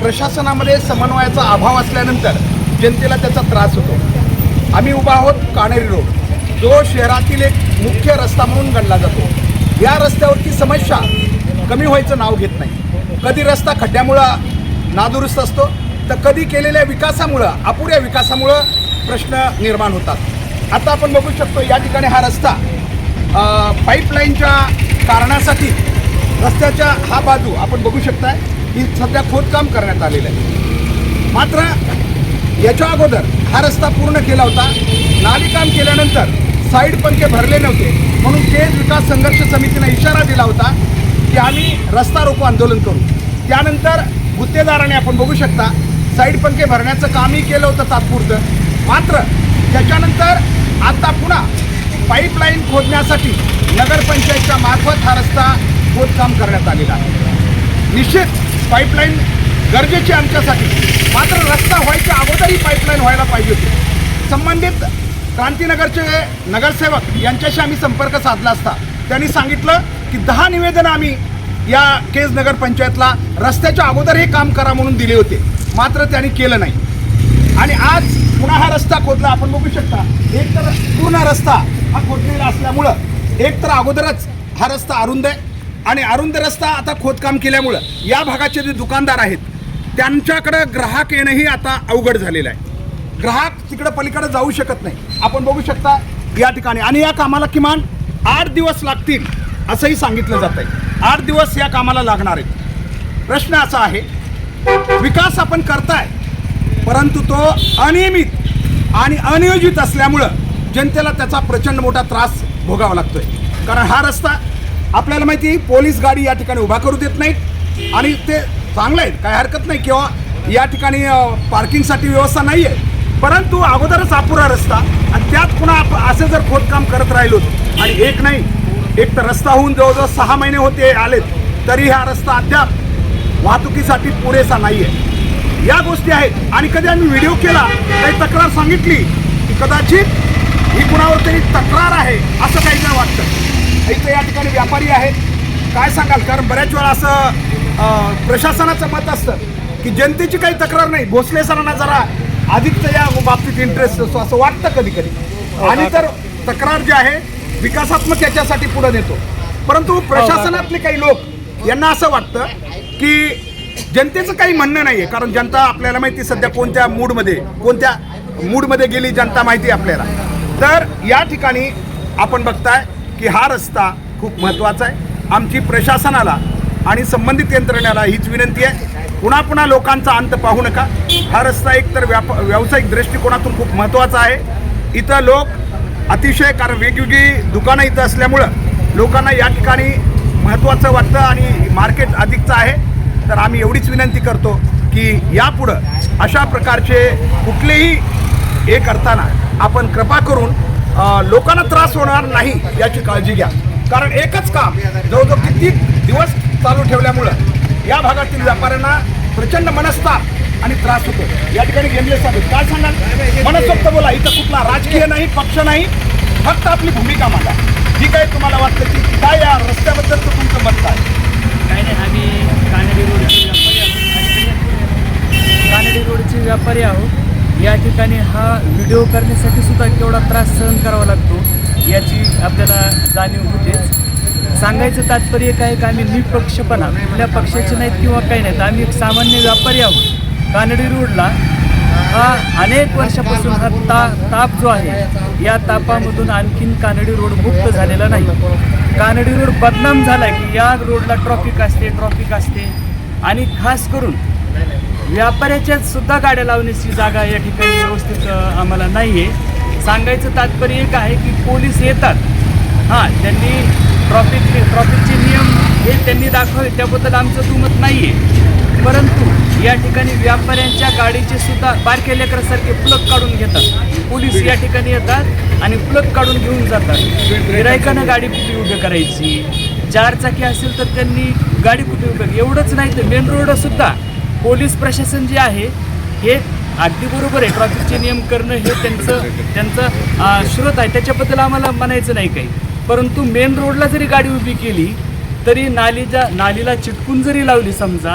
प्रशासनामध्ये समन्वयाचा अभाव असल्यानंतर जनतेला त्याचा त्रास होतो. आम्ही उभा आहोत काणेरी रोड. जो शहरातील एक मुख्य रस्ता म्हणून गणला जातो. या रस्त्यावरती समस्या कमी व्हायचं नाव घेत नाही. कधी रस्ता खड्ड्यामुळं नादुरुस्त असतो तर कधी केलेल्या विकासामुळं अपुऱ्या विकासामुळं प्रश्न निर्माण होतात. आता आपण बघू शकतो या ठिकाणी हा रस्ता पाईपलाईनच्या कारणासाठी रस्त्याच्या हा बाजू आपण बघू शकताय. ही सध्या खोदकाम करण्यात आलेलं आहे. मात्र याच्या अगोदर हा रस्ता पूर्ण केला होता. नालीकाम केल्यानंतर साईड पंखे भरले नव्हते. म्हणून केज विकास संघर्ष समितीने इशारा दिला होता की आम्ही रस्ता रोको आंदोलन करू. त्यानंतर गुत्तेदाराने आपण बघू शकता साईड पंखे भरण्याचं कामही केलं होतं तात्पुरतं. मात्र त्याच्यानंतर आता पुन्हा पाईपलाईन खोदण्यासाठी नगरपंचायतच्या मार्फत हा रस्ता खोदकाम करण्यात आलेला आहे. निश्चित पाईपलाईन गरजेची आमच्यासाठी. मात्र रस्ता व्हायच्या अगोदरही पाईपलाईन व्हायला पाहिजे होती. संबंधित क्रांतीनगरचे नगरसेवक यांच्याशी आम्ही संपर्क साधला असता. त्यांनी सांगितलं की दहा निवेदनं आम्ही या केज नगरपंचायतला रस्त्याच्या अगोदर हे काम करा म्हणून दिले होते. मात्र त्यांनी केलं नाही. आणि आज पुन्हा हा रस्ता खोदला. आपण बघू शकता एक तर पूर्ण रस्ता हा खोदलेला असल्यामुळं एक तर अगोदरच हा रस्ता अरुंद आहे. आणि अरुंद रस्ता आता खोदकाम केल्यामुळं या भागाचे जे दुकानदार आहेत त्यांच्याकडं ग्राहक येणंही आता अवघड झालेलं आहे. ग्राहक तिकडं पलीकडे जाऊ शकत नाही. आपण बघू शकता या ठिकाणी. आणि या कामाला किमान आठ दिवस लागतील असंही सांगितलं जात आहे आठ दिवस या कामाला लागणार आहेत. प्रश्न असा आहे विकास आपण करताय परंतु तो अनियमित आणि अनियोजित असल्यामुळं जनतेला त्याचा प्रचंड मोठा त्रास भोगावा लागतोय. कारण हा रस्ता आपल्याला माहिती आहे, पोलीस गाडी या ठिकाणी उभा करू देत नाहीत. आणि ते चांगलं आहे काय हरकत नाही किंवा या ठिकाणी पार्किंगसाठी व्यवस्था नाही आहे परंतु अगोदरच अपुरा रस्ता आणि त्यात पुन्हा आप- असे जर खोदकाम करत राहिलो आणि एक नाही एक तर रस्ता होऊन जवळजवळ सहा महिने होते आलेत तरी हा रस्ता अद्याप वाहतुकीसाठी पुरेसा नाही आहे या गोष्टी आहेत. आणि कधी आम्ही व्हिडिओ केला काही तक्रार सांगितली की कदाचित ही कुणावर तरी तक्रार आहे असं काही जण वाटतं. इथं या ठिकाणी व्यापारी आहेत. काय सांगाल? कारण बऱ्याच वेळा असं प्रशासनाचं मत असतं की जनतेची काही तक्रार नाही. भोसले सरांना जरा अधिकचं या बाबतीत इंटरेस्ट असतो असं वाटतं कधी कधी आणि तर तक्रार जी आहे विकासात्मक याच्यासाठी पुढे नेतो. परंतु प्रशासनातले काही लोक यांना असं वाटतं की जनतेचं काही म्हणणं नाही आहे कारण जनता आपल्याला माहिती सध्या कोणत्या मूडमध्ये कोणत्या मूडमध्ये गेली जनता माहिती आपल्याला. तर या ठिकाणी आपण बघताय की हा रस्ता खूप महत्त्वाचा आहे. आमची प्रशासनाला आणि संबंधित यंत्रणेला हीच विनंती आहे. पुन्हा पुन्हा लोकांचा अंत पाहू नका. हा रस्ता एकतर व्याप व्यावसायिक दृष्टिकोनातून खूप महत्त्वाचा आहे. इथं लोक अतिशय कारण वेगवेगळी दुकानं इथं असल्यामुळं लोकांना या ठिकाणी महत्त्वाचं वाटतं आणि मार्केट अधिकचं आहे. तर आम्ही एवढीच विनंती करतो की यापुढं अशा प्रकारचे कुठलेही हे करताना आपण कृपा करून लोकांना त्रास होणार नाही याची काळजी घ्या. कारण एकच काम जवळजवळ किती दिवस चालू ठेवल्यामुळं या भागातील व्यापाऱ्यांना प्रचंड मनस्ताप आणि त्रास होतो. या ठिकाणी गेमले साहेब काय सांगाल? मनसोक्त बोला इथं कुठला राजकीय नाही पक्ष नाही फक्त आपली भूमिका मांडा. जी काही तुम्हाला वाटतं की काय या रस्त्याबद्दलचं तुमचं मत काय नाही आम्ही कानडी रोडचे व्यापारी आहोत. कानडी रोडचे व्यापारी आहोत. या ठिकाणी हा व्हिडिओ करण्यासाठी सुद्धा केवढा त्रास सहन करावा लागतो याची आपल्याला जाणीव होतेच. सांगायचं तात्पर्य काय का आम्ही निपक्षपणा आपल्या पक्षाचे नाहीत किंवा काही नाहीत आम्ही एक सामान्य व्यापारी आहोत. कानडी रोडला हा अनेक वर्षापासून हा ता ताप जो आहे या तापामधून आणखीन कानडी रोड मुक्त झालेला नाही. कानडी रोड बदनाम झाला की या रोडला ट्रॉफिक असते ट्रॉफिक असते. आणि खास करून व्यापाऱ्याच्या सुद्धा गाड्या लावण्याची जागा या ठिकाणी व्यवस्थित आम्हाला नाही आहे सांगायचं तात्पर्य एक आहे की पोलीस येतात. हां त्यांनी ट्रॉफिक ट्रॉफिकचे नियम हे त्यांनी दाखवले त्याबद्दल आमचं दुमत नाही आहे परंतु या ठिकाणी व्यापाऱ्यांच्या गाडीचे सुद्धा बारक्या लेकरासारखे प्लग काढून घेतात. पोलीस या ठिकाणी येतात आणि प्लग काढून घेऊन जातात. गिरायकानं गाडी कुठे उभी करायची? चार चाकी असेल तर त्यांनी गाडी कुठे उभी एवढंच नाही तर मेन रोडसुद्धा पोलीस प्रशासन जे आहे हे अगदी बरोबर आहे. ट्रॅफिकचे नियम करणं हे त्यांचं त्यांचं अं, श्रोत आहे. त्याच्याबद्दल आम्हाला म्हणायचं नाही काही. परंतु मेन रोडला जरी गाडी उभी केली तरी नालीच्या नालीला चिटकून जरी लावली समजा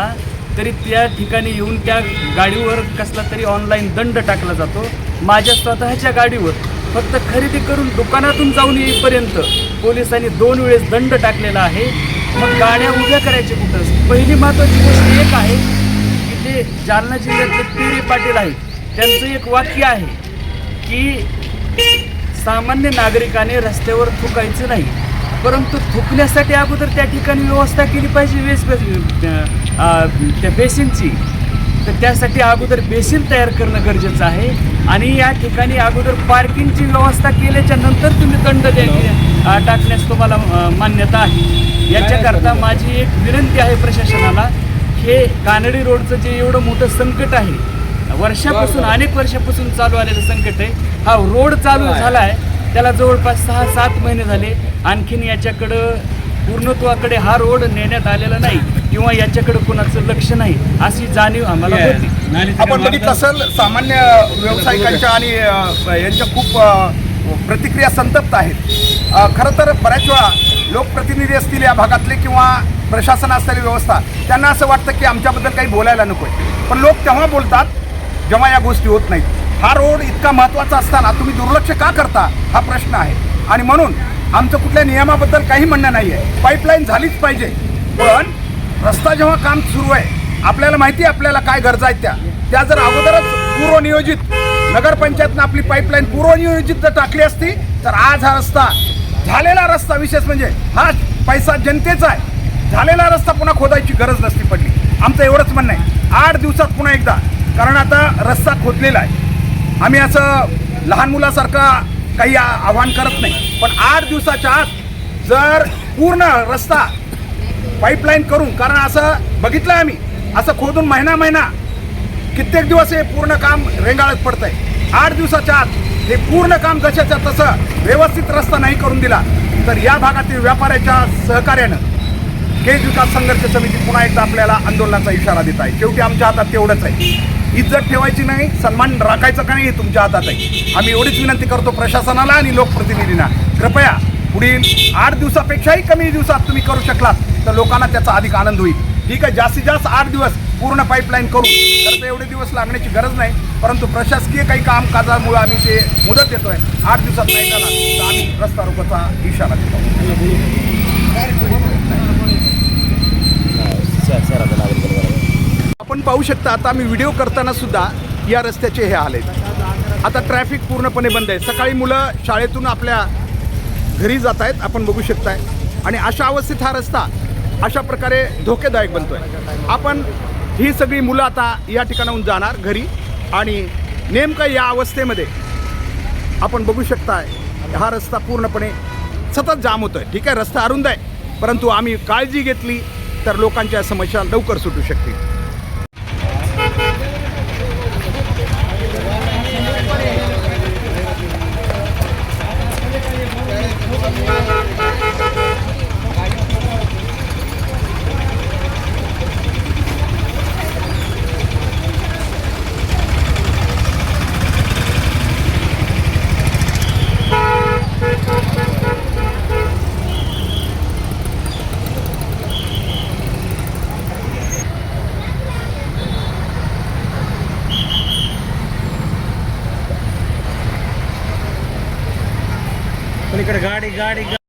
तरी त्या ठिकाणी येऊन त्या गाडीवर कसला तरी ऑनलाईन दंड टाकला जातो. माझ्या स्वतःच्या गाडीवर. फक्त खरेदी करून दुकानातून जाऊन येईपर्यंत पोलिसांनी दोन वेळेस दंड टाकलेला आहे. मग गाड्या उभ्या करायच्या कुठं? पहिली महत्त्वाची गोष्ट एक आहे ते जालना जिल्ह्यातले पिरे पाटील आहेत त्यांचं एक वाक्य आहे की सामान्य नागरिकाने रस्त्यावर थुकायचं नाही परंतु थुकण्यासाठी अगोदर त्या ठिकाणी व्यवस्था केली पाहिजे वेस त्या बेसिनची. तर त्यासाठी अगोदर बेसिन तयार करणं गरजेचं आहे आणि या ठिकाणी अगोदर पार्किंगची व्यवस्था केल्याच्यानंतर तुम्ही दंड द्या टाकण्यास तुम्हाला मान्यता आहे. याच्याकरता माझी एक विनंती आहे प्रशासनाला हे कानडी रोडचं जे एवढं मोठं संकट आहे वर्षापासून अनेक वर्षापासून चालू आलेलं संकट आहे. हा रोड चालू झाला आहे त्याला जवळपास सहा सात महिने झाले. आणखीन याच्याकडं पूर्णत्वाकडे हा रोड नेण्यात आलेला नाही किंवा याच्याकडे कोणाचं लक्ष नाही अशी जाणीव आम्हाला होती. आपण बघितलं असेल सामान्य व्यावसायिकांच्या आणि यांच्या खूप प्रतिक्रिया संतप्त आहेत. खरं तर बऱ्याच वेळा लोकप्रतिनिधी असतील या भागातले किंवा प्रशासन असलेली व्यवस्था. त्यांना असं वाटतं की आमच्याबद्दल काही बोलायला नको आहे. पण लोक तेव्हा बोलतात जेव्हा या गोष्टी होत नाहीत. हा रोड इतका महत्त्वाचा असताना तुम्ही दुर्लक्ष का करता? हा प्रश्न आहे. आणि म्हणून आमचं कुठल्या नियमाबद्दल काही म्हणणं नाही आहे पाईपलाईन झालीच पाहिजे. पण रस्ता जेव्हा काम सुरू आहे आपल्याला माहिती आहे आपल्याला काय गरजा आहेत त्या. त्या जर अगोदरच पूर्वनियोजित नगरपंचायतनं आपली पाईपलाईन पूर्वनियोजित जर टाकली असती तर आज हा रस्ता झालेला रस्ता विशेष म्हणजे हा पैसा जनतेचा आहे. झालेला रस्ता पुन्हा खोदायची गरज नसती पडली. आमचं एवढंच म्हणणं आहे. आठ दिवसात पुन्हा एकदा कारण आता रस्ता खोदलेला आहे. आम्ही असं लहान मुलासारखा काही आ- आव्हान करत नाही. पण आठ दिवसाच्या आत जर पूर्ण रस्ता पाईपलाईन करून कारण असं बघितलं आम्ही असं खोदून महिना महिना कित्येक दिवस हे पूर्ण काम रेंगाळत पडत आहे आठ दिवसाच्या आत हे पूर्ण काम जशाच्या तसं व्यवस्थित रस्ता नाही करून दिला तर या भागातील व्यापाऱ्याच्या सहकार्यानं केज विकास संघर्ष समिती पुन्हा एकदा आपल्याला आंदोलनाचा इशारा देत आहे. शेवटी आमच्या हातात तेवढंच आहे. इज्जत ठेवायची नाही सन्मान राखायचं का नाही हे तुमच्या हातात आहे. आम्ही एवढीच विनंती करतो प्रशासनाला आणि लोकप्रतिनिधींना. कृपया पुढील आठ दिवसापेक्षाही कमी दिवसात तुम्ही करू शकलात तर लोकांना त्याचा अधिक आनंद होईल. ठीक आहे जास्तीत जास्त आठ दिवस पूर्ण पाईपलाईन करू तर एवढे दिवस लागण्याची गरज नाही परंतु प्रशासकीय काही कामकाजामुळे आम्ही ते मुदत देतोय. आठ दिवसात नाही झाला तर आम्ही रस्ता रोकोचा इशारा देतो. आपण पाहू शकता आता आम्ही व्हिडिओ करताना सुद्धा या रस्त्याचे हे हाल आहेत आता ट्रॅफिक पूर्णपणे बंद आहे. सकाळी मुलं शाळेतून आपल्या घरी जात आहेत आपण बघू शकताय. आणि अशा अवस्थेत हा रस्ता अशा प्रकारे धोकेदायक बनतो आहे आपण ही सगळी मुलं आता या ठिकाणाहून जाणार घरी. आणि नेमकं या अवस्थेमध्ये आपण बघू शकताय हा रस्ता पूर्णपणे सतत जाम होतो आहे ठीक आहे रस्ता अरुंद आहे परंतु आम्ही काळजी घेतली. तर लोकांच्या समस्या लवकर सुटू शकतील. पण इकडे गाडी गाडी